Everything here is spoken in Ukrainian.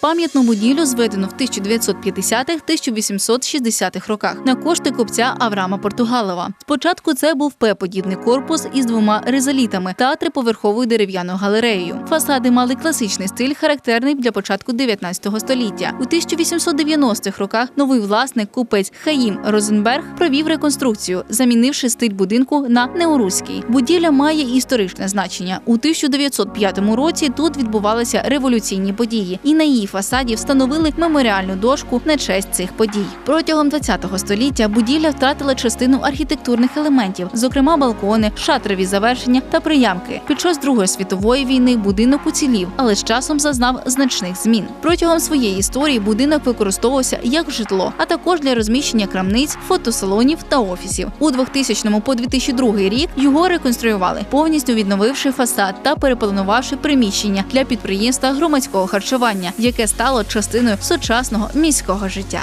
Пам'ятну будівлю зведено в 1950-1860-х роках на кошти купця Авраама Португалова. Спочатку це був П-подібний корпус із двома резолітами та триповерховою дерев'яною галереєю. Фасади мали класичний стиль, характерний для початку 19 століття. У 1890-х роках новий власник купець Хаїм Розенберг провів реконструкцію, замінивши стиль будинку на неоруський. Будівля має історичне значення. У 1905 році тут відбувалися революційні події, і на її фасаді встановили меморіальну дошку на честь цих подій. Протягом 20 століття будівля втратила частину архітектурних елементів, зокрема балкони, шатрові завершення та приямки. Під час Другої світової війни будинок уцілів, але з часом зазнав значних змін. Протягом своєї історії будинок використовувався як житло, а також для розміщення крамниць, фотосалонів та офісів. У 2000 по 2002 рік його реконструювали, повністю відновивши фасад та перепланувавши приміщення для підприємства громадського харчування, яке стало частиною сучасного міського життя.